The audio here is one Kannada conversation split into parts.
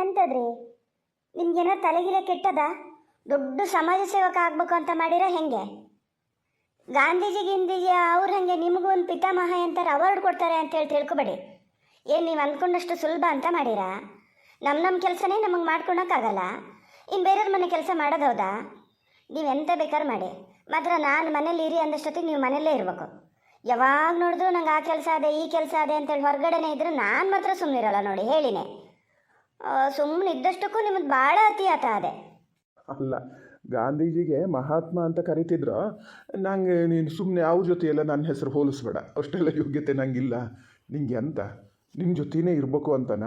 ಎಂತದ್ರಿ ನಿಮ್ಗೇನೋ ತಲೆಗಿಲೆ ಕೆಟ್ಟದ? ದೊಡ್ಡ ಸಮಾಜ ಸೇವಕ ಆಗ್ಬೇಕು ಅಂತ ಮಾಡಿರ ಹೆಂಗೆ? ಗಾಂಧೀಜಿ ಗಿಂಧೀಜಿ ಅವ್ರು ಹಂಗೆ ನಿಮಗೂ ಒಂದು ಪಿತಾಮಹ ಅಂತಾರೆ ಅವಾರ್ಡ್ ಕೊಡ್ತಾರೆ ಅಂತ ಹೇಳಿ ತಿಳ್ಕೊಬೇಡಿ. ಏನು ನೀವು ಅಂದ್ಕೊಂಡಷ್ಟು ಸುಲಭ ಅಂತ ಮಾಡಿರಾ? ನಮ್ಮ ನಮ್ಮ ಕೆಲಸನೇ ನಮಗೆ ಮಾಡ್ಕೊಳಕ್ಕಾಗಲ್ಲ. ಇನ್ನು ಬೇರೆಯವ್ರ ಮನೆ ಕೆಲಸ ಮಾಡೋದು ಹೌದಾ? ನೀವು ಎಂತ ಬೇಕಾದ್ರೂ ಮಾಡಿ. ಮಾತ್ರ ನಾನು ಮನೇಲಿ ಇರಿ ಅಂದಷ್ಟೊತ್ತಿಗೆ ನೀವು ಮನೇಲೇ ಇರಬೇಕು. ಯಾವಾಗ ನೋಡಿದ್ರು ನಂಗೆ ಆ ಕೆಲಸ ಅದೇ, ಈ ಕೆಲಸ ಅದೇ ಅಂತೇಳಿ ಹೊರಗಡೆನೇ ಇದ್ರೆ ನಾನು ಮಾತ್ರ ಸುಮ್ಮನಿರಲ್ಲ ನೋಡಿ, ಹೇಳಿನೇ. ಸುಮ್ಮನೆ ಇದ್ದಷ್ಟಕ್ಕೂ ನಿಮ್ಮದು ಅತಿ ಆತ ಅದೇ. ಅಲ್ಲ, ಗಾಂಧೀಜಿಗೆ ಮಹಾತ್ಮ ಅಂತ ಕರಿತಿದ್ರು, ನಂಗೆ ನೀನು ಸುಮ್ಮನೆ ಅವ್ರ ಜೊತೆ ಎಲ್ಲ ನನ್ನ ಹೆಸರು ಹೋಲಿಸ್ಬೇಡ. ಅಷ್ಟೆಲ್ಲ ಯೋಗ್ಯತೆ ನಂಗಿಲ್ಲ. ನಿಂಗೆ ಅಂತ ನಿನ್ನ ಜೊತೆನೇ ಇರಬೇಕು ಅಂತನ?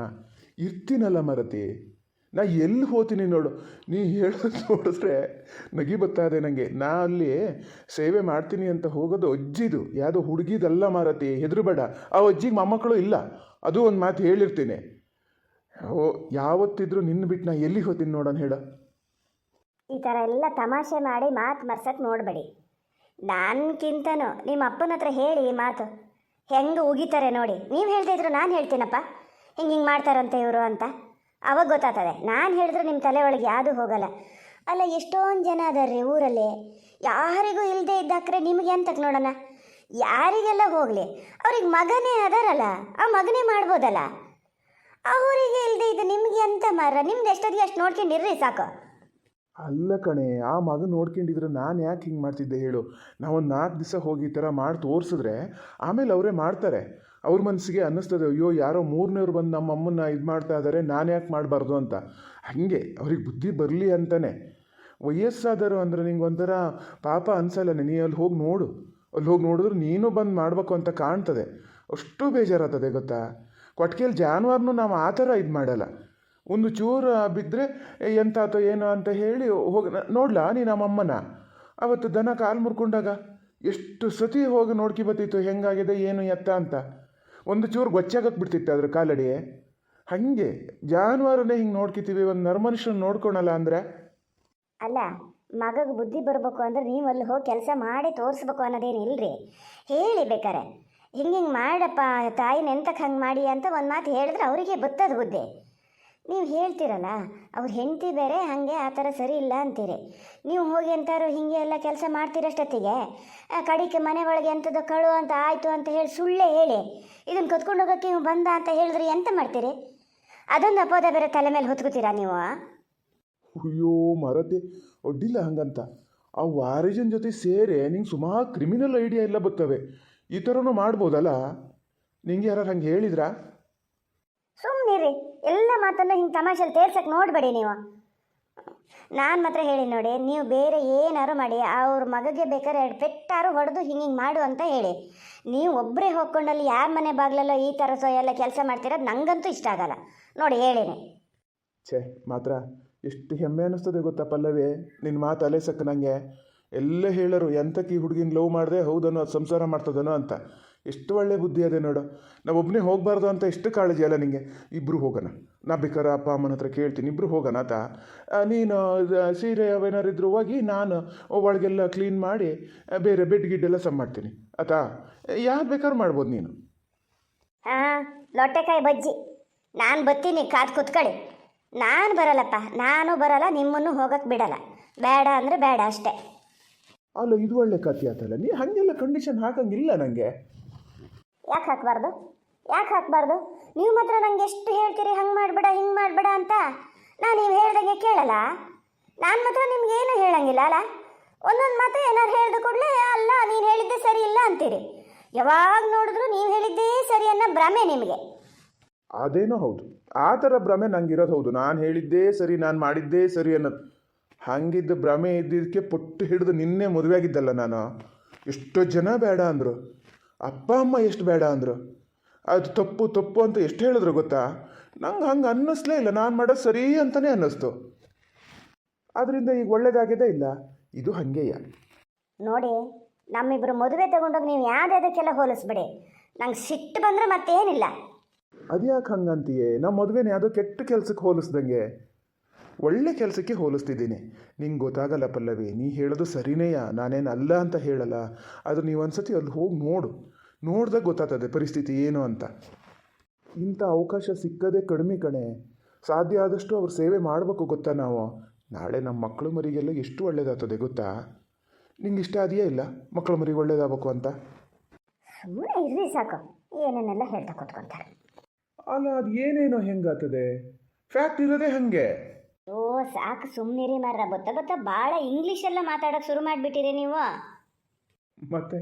ಇರ್ತೀನಲ್ಲ ಮರತಿ. ನಾ ಎಲ್ಲಿ ಹೋತೀನಿ ನೋಡು. ನೀ ಹೇಳೋದು ನೋಡಿದ್ರೆ ನಗಿ ಬರ್ತಾ ಇದೆ ನನಗೆ ನಾ ಅಲ್ಲಿ ಸೇವೆ ಮಾಡ್ತೀನಿ ಅಂತ ಹೋಗೋದು ಅಜ್ಜಿದು. ಯಾವುದೋ ಹುಡುಗಿದಲ್ಲ ಮಾರತಿ. ಹೆದರಬೇಡ. ಆ ಅಜ್ಜಿಗೆ ಮೊಮ್ಮಕ್ಕಳು ಇಲ್ಲ. ಅದು ಒಂದು ಮಾತು ಹೇಳಿರ್ತೀನಿ. ಓ ಯಾವತ್ತಿದ್ರೂ ನಿನ್ನ ಬಿಟ್ಟು ನಾ ಎಲ್ಲಿಗೆ ಹೋಗ್ತೀನಿ ನೋಡೋಣ ಹೇಳ ಈ ಥರ ಎಲ್ಲ ತಮಾಷೆ ಮಾಡಿ ಮಾತು ಮರ್ಸಕ್ಕೆ ನೋಡಬೇಡಿ. ನನ್ಕಿಂತನೂ ನಿಮ್ಮ ಅಪ್ಪನ ಹತ್ರ ಹೇಳಿ ಮಾತು. ಹೆಂಗೆ ಉಗಿತಾರೆ ನೋಡಿ. ನೀವು ಹೇಳ್ತಿದ್ರು ನಾನು ಹೇಳ್ತೀನಪ್ಪ. ಹಿಂಗೆ ಹಿಂಗೆ ಮಾಡ್ತಾರಂತೆ ಇವರು ಅಂತ. ಅವಾಗ ಗೊತ್ತಾಗ್ತದೆ. ನಾನು ಹೇಳಿದ್ರು ನಿಮ್ಮ ತಲೆ ಒಳಗೆ ಯಾವುದು ಹೋಗಲ್ಲ. ಅಲ್ಲ, ಎಷ್ಟೊಂದು ಜನ ಅದಾರ್ರಿ ಊರಲ್ಲಿ. ಯಾರಿಗೂ ಇಲ್ಲದೆ ಇದ್ದಾಕ್ರೆ ನಿಮಗೆ ಎಂತಕ್ಕೆ ನೋಡೋಣ? ಯಾರಿಗೆಲ್ಲ ಹೋಗಲಿ? ಅವ್ರಿಗೆ ಮಗನೇ ಅದಾರಲ್ಲ. ಆ ಮಗನೇ ಮಾಡ್ಬೋದಲ್ಲ. ಅವರಿಗೆ ಇಲ್ಲದೆ ಇದು ನಿಮಗೆ ಎಂತ ಮಾರ ನಿಮ್ದು ಎಷ್ಟೊತ್ತಿಗೆ ಅಷ್ಟು ನೋಡ್ಕೊಂಡಿರ್ರಿ ಸಾಕು. ಅಲ್ಲ ಕಣೆ, ಆ ಮಗ ನೋಡ್ಕೊಂಡಿದ್ರೆ ನಾನು ಯಾಕೆ ಹಿಂಗೆ ಮಾಡ್ತಿದ್ದೆ ಹೇಳು. ನಾವೊಂದು ನಾಲ್ಕು ದಿವಸ ಹೋಗಿ ಈ ಥರ ಮಾಡಿ ತೋರಿಸಿದ್ರೆ ಆಮೇಲೆ ಅವರೇ ಮಾಡ್ತಾರೆ. ಅವ್ರ ಮನಸ್ಸಿಗೆ ಅನ್ನಿಸ್ತದೆ, ಅಯ್ಯೋ, ಯಾರೋ ಮೂರನೇವ್ರು ಬಂದು ನಮ್ಮ ಅಮ್ಮನ್ನ ಇದು ಮಾಡ್ತಾ ಇದ್ದಾರೆ ನಾನು ಯಾಕೆ ಮಾಡಬಾರ್ದು ಅಂತ. ಹಾಗೆ, ಅವ್ರಿಗೆ ಬುದ್ಧಿ ಬರಲಿ ಅಂತಾನೆ. ವಯಸ್ಸಾದರು ಅಂದರೆ ನಿಂಗೆ ಒಂಥರ ಪಾಪ ಅನ್ಸಲ್ಲ, ನೀ ಅಲ್ಲಿ ಹೋಗಿ ನೋಡು. ಅಲ್ಲಿ ಹೋಗಿ ನೋಡಿದ್ರೆ ನೀನು ಬಂದು ಮಾಡಬೇಕು ಅಂತ ಕಾಣ್ತದೆ. ಅಷ್ಟು ಬೇಜಾರಾಗ್ತದೆ, ಗೊತ್ತಾ? ಕೊಟ್ಟಿಗೆಯಲ್ಲಿ ಜಾನುವಾರನು ನಾವು ಆ ಥರ ಇದು ಮಾಡಲ್ಲ. ಒಂದು ಚೂರು ಬಿದ್ದರೆ ಅಥವಾ ಏನೋ ಅಂತ ಹೇಳಿ ಹೋಗಿ ನೋಡ್ಲಾ ನೀನು ನಮ್ಮಮ್ಮನ ಅವತ್ತು ದನ ಕಾಲು ಮುರ್ಕೊಂಡಾಗ, ಎಷ್ಟು ಸತಿ ಹೋಗಿ ನೋಡ್ಕಿ ಬತ್ತಿತ್ತು, ಹೆಂಗಾಗಿದೆ, ಏನು ಎತ್ತ ಅಂತ? ಒಂದು ಚೂರು ಗೊಚ್ಚಾಗಕ್ಕೆ ಬಿಡ್ತಿತ್ತು ಅದ್ರ ಕಾಲಡಿ ಹಾಗೆ ಜಾನುವಾರನೇ ಹಿಂಗೆ ನೋಡ್ಕಿತೀವಿ, ಒಂದು ನರ್ಮನುಷ್ಯನ ನೋಡ್ಕೊಳಲ್ಲ ಅಂದರೆ? ಅಲ್ಲ, ಮಗಗೆ ಬುದ್ಧಿ ಬರಬೇಕು ಅಂದ್ರೆ ನೀವು ಅಲ್ಲಿ ಹೋಗಿ ಕೆಲಸ ಮಾಡಿ ತೋರಿಸ್ಬೇಕು ಅನ್ನೋದೇನು ಇಲ್ರಿ? ಹೇಳಿ ಬೇಕಾರೆ. ಹಿಂಗೆ ಹಿಂಗೆ ಮಾಡಪ್ಪ ತಾಯಿನ ಎಂತಕ್ಕೆ ಹಂಗೆ ಮಾಡಿ ಅಂತ ಒಂದು ಮಾತು ಹೇಳಿದ್ರೆ ಅವರಿಗೆ ಬತ್ತದ ಬುದ್ಧಿ. ನೀವು ಹೇಳ್ತೀರಲ್ಲ, ಅವ್ರ ಹೆಂಡತಿ ಬೇರೆ, ಹಾಗೆ ಆ ಥರ ಸರಿ ಇಲ್ಲ ಅಂತೀರಿ. ನೀವು ಹೋಗಿ ಎಂತಾರು ಹಿಂಗೆ ಎಲ್ಲ ಕೆಲಸ ಮಾಡ್ತೀರಷ್ಟೊತ್ತಿಗೆ ಕಡಿಕೆ ಮನೆ ಒಳಗೆ ಎಂಥದ್ದು ಕಳು ಅಂತ ಆಯಿತು ಅಂತ ಹೇಳಿ ಸುಳ್ಳೇ ಹೇಳಿ ಇದನ್ನು ಕತ್ಕೊಂಡು ಹೋಗೋಕ್ಕೆ ನೀವು ಬಂದ ಅಂತ ಹೇಳಿದ್ರೆ ಎಂತ ಮಾಡ್ತೀರಿ? ಅದೊಂದು ಅಪೋದ ಬೇರೆ ತಲೆ ಮೇಲೆ ಹೊತ್ಕೋತೀರಾ ನೀವು ಅಯ್ಯೋ ಮರತೆ ಒಡ್ಡಿಲ್ಲ ಹಂಗಂತ. ಆ ವಾರಿಜನ್ ಜೊತೆ ಸೇರಿ, ನಿಂಗೆ ಸುಮಾರು ಕ್ರಿಮಿನಲ್ ಐಡಿಯಾ ಎಲ್ಲ ಬರ್ತವೆ. ಈ ಥರನು ಮಾಡ್ಬೋದಲ್ಲ? ನಿಂಗೆ ಯಾರು ಹಂಗೆ ಹೇಳಿದ್ರಾ? ಸುಮ್ಮನಿರಿ ಎಲ್ಲ ಮಾತನ್ನು ಹಿಂಗೆ ತಮಾಷೆಲಿ ತೇರ್ಸಕ್ಕೆ ನೋಡಬೇಡಿ ನೀವು. ನಾನು ಮಾತ್ರ ಹೇಳಿ ನೋಡಿ ನೀವು ಬೇರೆ ಏನಾರು ಮಾಡಿ ಅವ್ರ ಮಗಗೆ ಬೇಕಾದ್ರೆ ಎರಡು ಪೆಟ್ಟಾರು ಹೊಡೆದು ಹಿಂಗೆ ಹಿಂಗೆ ಮಾಡು ಅಂತ ಹೇಳಿ. ನೀವು ಒಬ್ಬರೇ ಹೋಗ್ಕೊಂಡಲ್ಲಿ ಯಾರ ಮನೆ ಬಾಗ್ಲಲ್ಲೋ ಈ ಥರ ಸೊ ಎಲ್ಲ ಕೆಲಸ ಮಾಡ್ತಿರೋದು ನಂಗಂತೂ ಇಷ್ಟ ಆಗಲ್ಲ. ನೋಡಿ ಹೇಳಿನಿ. ಛೇ ಮಾತ್ರ ಎಷ್ಟು ಹೆಮ್ಮೆ ಅನ್ನಿಸ್ತದೆ ಗೊತ್ತಾ ಪಲ್ಲವಿ? ನಿನ್ನ ಮಾತು ಅಲೆ ಸಕ್ಕ ನನಗೆ ಎಲ್ಲ ಹೇಳರು ಎಂತಕ್ಕೆ ಈ ಹುಡುಗಿನ ಲವ್ ಮಾಡಿದೆ, ಹೌದನೋ, ಅದು ಸಂಸಾರ ಮಾಡ್ತದನೋ ಅಂತ. ಎಷ್ಟು ಒಳ್ಳೆ ಬುದ್ಧಿ ಅದೇ ನೋಡು. ನಾವು ಒಬ್ಬನೇ ಹೋಗಬಾರ್ದು ಅಂತ ಎಷ್ಟು ಕಾಳಜಿ ಅಲ್ಲ ನಿಮಗೆ ಇಬ್ಬರು ಹೋಗೋಣ. ನಾ ಬೇಕಾದ್ರೆ ಅಪ್ಪ, ಅಮ್ಮನ ಹತ್ರ ಕೇಳ್ತೀನಿ. ಇಬ್ಬರು ಹೋಗೋಣ ಆತ. ನೀನು ಸೀರೆ ಅವೇನಾರು ಇದ್ರೂ ಹೋಗಿ ನಾನು ಒಳಗೆಲ್ಲ ಕ್ಲೀನ್ ಮಾಡಿ ಬೇರೆ ಬೆಡ್ ಗಿಡ್ಡೆಲ್ಲ ಸಮ್ ಮಾಡ್ತೀನಿ. ಆತಾ? ಯಾರು ಬೇಕಾದ್ರೂ ಮಾಡ್ಬೋದು ನೀನು. ಹಾಂ ಲೊಟ್ಟೆಕಾಯಿ ಬಜ್ಜಿ. ನಾನು ಬತ್ತೀನಿ, ಕಾದು ಕುತ್ಕೊಳ್ಳಿ. ನಾನು ಬರಲ್ಲಪ್ಪ, ನಾನು ಬರಲ್ಲ, ನಿಮ್ಮನ್ನು ಹೋಗಕ್ಕೆ ಬಿಡಲ್ಲ. ಬೇಡ ಅಂದರೆ ಬೇಡ ಅಷ್ಟೇ. ಅಲ್ಲ ಇದು ಒಳ್ಳೆ ಕತೆ ಆತಲ್ಲ. ನೀ ಹಾಗೆಲ್ಲ ಕಂಡೀಷನ್ ಹಾಕಂಗಿಲ್ಲ ನನಗೆ ಯಾಕೆ ಹಾಕಬಾರ್ದು? ಯಾಕೆ ಹಾಕಬಾರ್ದು? ನೀವು ಮಾತ್ರ ನಂಗೆ ಎಷ್ಟು ಹೇಳ್ತೀರಿ ಹಂಗೆ ಮಾಡಬೇಡ ಹಿಂಗೆ ಮಾಡಬೇಡ ಅಂತ ನಾನು ನೀವು ಹೇಳ್ದಂಗೆ ಕೇಳಲ್ಲ? ನಾನು ಮಾತ್ರ ನಿಮ್ಗೆ ಏನು ಹೇಳಂಗಿಲ್ಲ ಅಲ್ಲ? ಒಂದೊಂದು ಮಾತು ಏನಾದ್ರು ಹೇಳಿದ ಕೂಡಲೇ ಅಲ್ಲ ನೀನು ಹೇಳಿದ್ದೆ ಸರಿ ಇಲ್ಲ ಅಂತೀರಿ. ಯಾವಾಗ ನೋಡಿದ್ರು ನೀವು ಹೇಳಿದ್ದೇ ಸರಿ ಅನ್ನೋ ಭ್ರಮೆ ನಿಮಗೆ. ಅದೇನೋ ಹೌದು. ಆ ಥರ ಭ್ರಮೆ ನಂಗಿರೋದು ಹೌದು. ನಾನು ಹೇಳಿದ್ದೇ ಸರಿ ನಾನು ಮಾಡಿದ್ದೇ ಸರಿ ಅನ್ನೋದು. ಹಂಗಿದ್ದ ಭ್ರಮೆ ಇದ್ದಿದ್ದಕ್ಕೆ ಪುಟ್ಟು ಹಿಡಿದು ನಿನ್ನೆ ಮದುವೆ ಆಗಿದ್ದಲ್ಲ ನಾನು. ಎಷ್ಟೋ ಜನ ಬೇಡ ಅಂದರು. ಅಪ್ಪ ಅಮ್ಮ ಎಷ್ಟು ಬೇಡ ಅಂದರು. ಅದು ತಪ್ಪು ತಪ್ಪು ಅಂತ ಎಷ್ಟು ಹೇಳಿದ್ರು ಗೊತ್ತಾ? ನಂಗೆ ಹಂಗೆ ಅನ್ನಿಸ್ಲೇ ಇಲ್ಲ. ನಾನು ಮಾಡೋದು ಸರಿ ಅಂತಲೇ ಅನ್ನಿಸ್ತು. ಅದರಿಂದ ಈಗ ಒಳ್ಳೇದಾಗಿದೆ ಇಲ್ಲ. ಇದು ಹಾಗೆಯ. ನೋಡಿ ನಮ್ಮಿಬ್ಬರು ಮದುವೆ ತಗೊಂಡೋಗಿ ನೀವು ಯಾವುದಕ್ಕೆಲ್ಲ ಹೋಲಿಸ್ಬಿಡಿ. ನಂಗೆ ಸಿಟ್ಟು ಬಂದರೆ ಮತ್ತೇನಿಲ್ಲ. ಅದ್ಯಾಕೆ ಹಂಗಂತೀಯೇ? ನಮ್ಮ ಮದುವೆನ ಯಾವುದೋ ಕೆಟ್ಟ ಕೆಲಸಕ್ಕೆ ಹೋಲಿಸ್ದಂಗೆ. ಒಳ್ಳೆ ಕೆಲಸಕ್ಕೆ ಹೋಲಿಸ್ತಿದ್ದೀನಿ. ನಿಂಗೆ ಗೊತ್ತಾಗಲ್ಲ ಪಲ್ಲವಿ ನೀ ಹೇಳೋದು ಸರಿನೇಯ? ನಾನೇನು ಅಲ್ಲ ಅಂತ ಹೇಳಲ್ಲ. ಅದು ನೀವು ಒಂದ್ಸತಿ ಅಲ್ಲಿ ಹೋಗಿ ನೋಡು. ನೋಡಿದಾಗ ಗೊತ್ತಾಗ್ತದೆ ಪರಿಸ್ಥಿತಿ ಏನು ಅಂತ. ಇಂಥ ಅವಕಾಶ ಸಿಕ್ಕದೇ ಕಡಿಮೆ ಕಣೆ. ಸಾಧ್ಯ ಆದಷ್ಟು ಅವ್ರ ಸೇವೆ ಮಾಡಬೇಕು ಗೊತ್ತಾ ನಾವು? ನಾಳೆ ನಮ್ಮ ಮಕ್ಕಳು ಮರಿಗೆಲ್ಲ ಎಷ್ಟು ಒಳ್ಳೇದಾಗ್ತದೆ ಗೊತ್ತಾ? ನಿಂಗೆ ಇಷ್ಟ ಅದೆಯೇ ಇಲ್ಲ ಮಕ್ಕಳು ಮರಿಗೆ ಒಳ್ಳೇದಾಗಬೇಕು ಅಂತ? ಸುಮ್ಮನೆ ಇರ್ರಿ ಸಾಕು. ಏನೇನೆಲ್ಲ ಹೇಳ್ತಾ ಕೂತ್ಕೊಂತಾರೆ. ಅಲ್ಲ ಅದು ಏನೇನೋ ಹೆಂಗಾಗ್ತದೆ? ಫ್ಯಾಕ್ಟ್ ಇರೋದೇ ಹಾಗೆ. ಓ ಸಾಕು ಸುಮ್ಮನಿರಿ ಮಾರ್ರ. ಗೊತ್ತಾ ಗೊತ್ತಾ? ಭಾಳ ಇಂಗ್ಲೀಷೆಲ್ಲ ಮಾತಾಡೋಕೆ ಶುರು ಮಾಡಿಬಿಟ್ಟಿರಿ ನೀವು. ಮತ್ತೆ?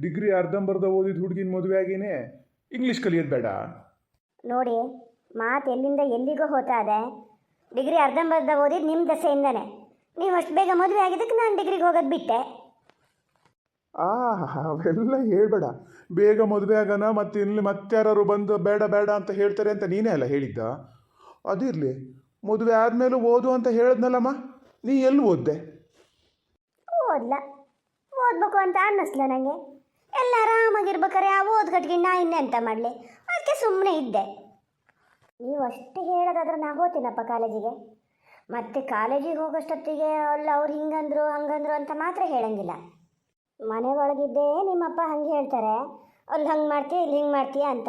ಡಿಗ್ರಿ ಅರ್ಧಂಬರ್ಧ ಓದಿದ ಹುಡುಗಿನ ಮದುವೆ ಆಗಿನೇ ಇಂಗ್ಲೀಷ್ ಕಲಿಯೋದು ಬೇಡ. ನೋಡಿ ಮಾತು ಎಲ್ಲಿಂದ ಎಲ್ಲಿಗೂ ಹೋತಾ ಇದೆ. ಡಿಗ್ರಿ ಅರ್ಧಂಬರ್ಧ ಓದಿದ್ದು ನಿಮ್ಮ ದಸೆಯಿಂದನೇ. ನೀವು ಅಷ್ಟು ಬೇಗ ಮದುವೆ ಆಗಿದ್ದಕ್ಕೆ ನಾನು ಡಿಗ್ರಿಗೆ ಹೋಗೋದು ಬಿಟ್ಟೆ. ಆ ಅವೆಲ್ಲ ಹೇಳ್ಬೇಡ. ಬೇಗ ಮದುವೆ ಆಗೋಣ ಮತ್ತೆ ಇಲ್ಲಿ ಮತ್ತಾರು ಬಂದು ಬೇಡ ಬೇಡ ಅಂತ ಹೇಳ್ತಾರೆ ಅಂತ ನೀನೇ ಅಲ್ಲ ಹೇಳಿದ್ದ? ಅದಿರಲಿ ಮದುವೆ ಆದಮೇಲೂ ಓದು ಅಂತ ಹೇಳಿದ್ನಲ್ಲಮ್ಮ? ನೀ ಎಲ್ಲಿ ಓದ್ದೆ? ಓದ್ಲ. ಓದ್ಬೇಕು ಅಂತ ಅನ್ನಿಸ್ಲ ನನಗೆ ಎಲ್ಲ ಆರಾಮಾಗಿರ್ಬೇಕಾರೆ ಆ ಓದ್ ಕಟ್ಕೊಂಡು ನಾ ಇನ್ನೆಂತ ಮಾಡಲಿ? ಅದಕ್ಕೆ ಸುಮ್ಮನೆ ಇದ್ದೆ. ನೀವು ಅಷ್ಟು ಹೇಳೋದಾದ್ರೆ ನಾ ಹೋಗ್ತೀನಪ್ಪ ಕಾಲೇಜಿಗೆ. ಮತ್ತೆ ಕಾಲೇಜಿಗೆ ಹೋಗೋಷ್ಟೊತ್ತಿಗೆ ಅಲ್ಲ ಅವ್ರು ಹಿಂಗಂದ್ರು, ಹಂಗಂದ್ರು ಅಂತ ಮಾತ್ರ ಹೇಳಂಗಿಲ್ಲ. ಮನೆ ಒಳಗಿದ್ದೇ ನಿಮ್ಮಪ್ಪ ಹಂಗೆ ಹೇಳ್ತಾರೆ. ಅಲ್ಲಿ ಹಂಗೆ ಮಾಡ್ತೀಯ, ಇಲ್ಲಿ ಹಿಂಗೆ ಮಾಡ್ತೀಯ ಅಂತ.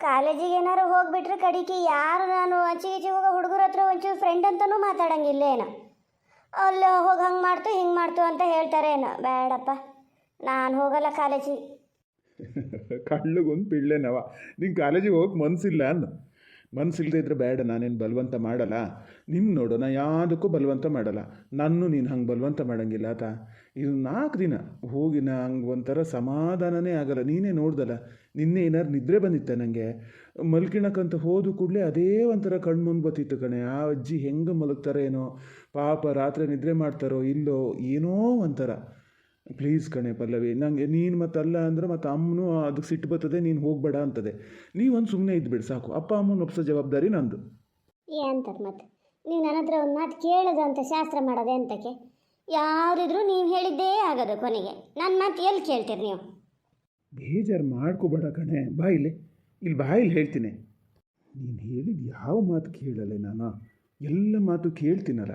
ಕಾಲೇಜಿಗೆ ಏನಾರು ಹೋಗ್ಬಿಟ್ರೆ ಕಡಿಕೆ ಯಾರು ನಾನು ಆಚೆ ಈಚೆ ಹೋಗೋ ಹುಡುಗರ ಹತ್ರ ಒಂಚೂರು ಫ್ರೆಂಡ್ ಅಂತಲೂ ಮಾತಾಡಂಗಿಲ್ಲ ಏನೋ ಅಲ್ಲಿ, ಹೋಗಿ ಹಂಗೆ ಮಾಡ್ತು, ಹಿಂಗೆ ಮಾಡ್ತು ಅಂತ ಹೇಳ್ತಾರೆ ಏನು ಬೇಡಪ್ಪ ನಾನು ಹೋಗಲ್ಲ ಕಾಲೇಜಿಗೆ ಕಳ್ಳಗೊಂದು ಪಿಳ್ಳೆನವ. ನಿಂಗೆ ಕಾಲೇಜಿಗೆ ಹೋಗಿ ಮನಸ್ಸಿಲ್ಲ ಅನ್ನು. ಮನಸ್ಸಿಲ್ಲದೆ ಇದ್ರೆ ಬೇಡ ನಾನೇನು ಬಲವಂತ ಮಾಡಲ್ಲ. ನಿನ್ನ ನೋಡು, ನಾ ಯಾವುದಕ್ಕೂ ಬಲವಂತ ಮಾಡಲ್ಲ. ನನ್ನೂ ನೀನು ಹಂಗೆ ಬಲವಂತ ಮಾಡಂಗಿಲ್ಲ ಆತ. ಇದು ನಾಲ್ಕು ದಿನ ಹೋಗಿನ ಹಂಗೆ ಒಂಥರ ಸಮಾಧಾನನೇ ಆಗಲ್ಲ. ನೀನೇ ನೋಡ್ದಲ್ಲ. ನಿನ್ನೆ ಏನಾರು ನಿದ್ರೆ ಬಂದಿತ್ತ ನನಗೆ ಮಲ್ಕಿಣಕ್ಕಂತ ಹೋದ ಕೂಡಲೇ ಅದೇ ಒಂಥರ ಕಣ್ಮುಂದೆ ಬತ್ತಿತ್ತು ಕಣೆ. ಆ ಅಜ್ಜಿ ಹೆಂಗೆ ಮಲಗ್ತಾರೇನೋ ಏನೋ? ಪಾಪ ರಾತ್ರಿ ನಿದ್ರೆ ಮಾಡ್ತಾರೋ ಇಲ್ಲೋ ಏನೋ ಒಂಥರ. ಪ್ಲೀಸ್ ಕಣೆ ಪಲ್ಲವಿ ನನಗೆ ನೀನು ಮತ್ತೆ ಅಲ್ಲ ಅಂದ್ರೆ ಮತ್ತೆ ಅಮ್ಮನೂ ಅದಕ್ಕೆ ಸಿಟ್ಟು ಬರ್ತದೆ, ನೀನು ಹೋಗಬೇಡ ಅಂತದೆ. ನೀವೊಂದು ಸುಮ್ಮನೆ ಇದ್ಬಿಡು ಸಾಕು. ಅಪ್ಪ ಅಮ್ಮನ ಒಪ್ಸೋ ಜವಾಬ್ದಾರಿ ನಂದು. ಏನಂತಾರೆ ಮತ್ತೆ. ನೀವು ನನ್ನ ಹತ್ರ ಒಂದು ಮಾತು ಕೇಳೋದು ಅಂತ ಶಾಸ್ತ್ರ ಮಾಡೋದೆ ಅಂತಕ್ಕೆ. ಯಾರಿದ್ರು ನೀವು ಹೇಳಿದ್ದೇ ಆಗೋದು ಕೊನೆಗೆ. ನನ್ನ ಮಾತು ಎಲ್ಲಿ ಕೇಳ್ತೀರಿ ನೀವು? ಬೇಜಾರು ಮಾಡ್ಕೋಬೇಡ ಕಣೆ. ಬಾಯಿಲಿ ಇಲ್ಲಿ. ಇಲ್ಲಿ ಬಾ, ಇಲ್ಲಿ ಹೇಳ್ತೀನಿ. ನೀನು ಹೇಳಿದ ಯಾವ ಮಾತು ಕೇಳಲ್ಲ ನಾನು? ಎಲ್ಲ ಮಾತು ಕೇಳ್ತೀನಲ್ಲ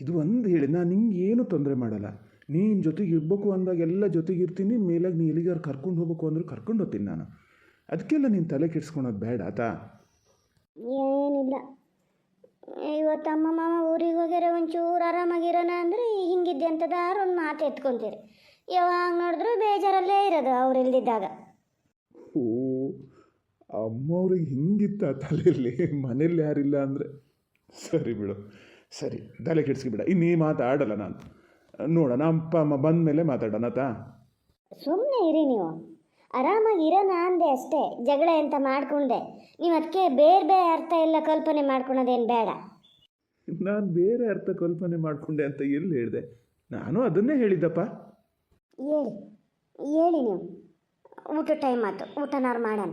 ಇದು ಒಂದು ಹೇಳಿ ನಾನು ನಿಂಗೆ ಏನು ತೊಂದರೆ ಮಾಡಲ್ಲ. ನೀನು ಜೊತೆಗೆ ಇರಬೇಕು ಅಂದಾಗ ಎಲ್ಲ ಜೊತೆಗೆ ಇರ್ತೀನಿ, ಮೇಲಾಗಿ ನೀ ಎಲ್ಲಿಗಾರು ಕರ್ಕೊಂಡು ಹೋಗ್ಬೇಕು ಅಂದ್ರೆ ಕರ್ಕೊಂಡು ಹೋಗ್ತೀನಿ ನಾನು. ಅದಕ್ಕೆಲ್ಲ ನೀನು ತಲೆ ಕೆಡಿಸ್ಕೊಳೋದು ಬೇಡ, ಆತಾ? ಏನಿಲ್ಲ. ಇವತ್ತು ಅಮ್ಮ ಮಾಮ ಊರಿಗೆ ಹೋಗ್ಯಾರ, ಒಂಚೂರು ಆರಾಮಾಗಿರೋಣ ಅಂದರೆ ಹಿಂಗಿದ್ದೆ ಅಂತದಾರು ಒಂದು ಮಾತು ಎತ್ಕೊಂತೀರಿ. ಯಾವಾಗ ನೋಡಿದ್ರು ಬೇಜಾರಲ್ಲೇ ಇರೋದು ಅವ್ರು ಇಲ್ದಿದ್ದಾಗ. ಓ ಅಮ್ಮವ್ರಿಗೆ ಹಿಂಗಿತ್ತ ತಲೆಯಲ್ಲಿ? ಮನೇಲಿ ಯಾರಿಲ್ಲ ಅಂದರೆ? ಸರಿ ಬಿಡು ಸರಿ ತಲೆ ಕೆಡಿಸ್ಕಿಬಿಡ ಇನ್ನು ಈ ಮಾತಾಡಲ್ಲ ನಾನು. ನೋಡೋಣ ಅಪ್ಪ ಅಮ್ಮ ಬಂದ ಮೇಲೆ ಮಾತಾಡೋಣ ತಾ ಸುಮ್ಮನೆ ಇರಿ ನೀವು. ಆರಾಮಾಗಿ ಇರೋಣ ಅಂದೆ ಅಷ್ಟೇ ಜಗಳ ಅಂತ ಮಾಡ್ಕೊಂಡೆ. ನೀವು ಅದಕ್ಕೆ ಬೇರೆ ಬೇರೆ ಅರ್ಥ ಎಲ್ಲ ಕಲ್ಪನೆ ಮಾಡ್ಕೊಳೋದೇನು ಬೇಡ. ನಾನು ಬೇರೆ ಅರ್ಥ ಕಲ್ಪನೆ ಮಾಡಿಕೊಂಡೆ ಅಂತ ಎಲ್ಲಿ ಹೇಳಿದೆ? ನಾನು ಅದನ್ನೇ ಹೇಳಿದ್ದಪ್ಪ. ಹೇಳಿ ಹೇಳಿ ನೀವು ಊಟ ಟೈಮ್ ಆಯ್ತು. ಊಟನಾರು ಮಾಡೋಣ.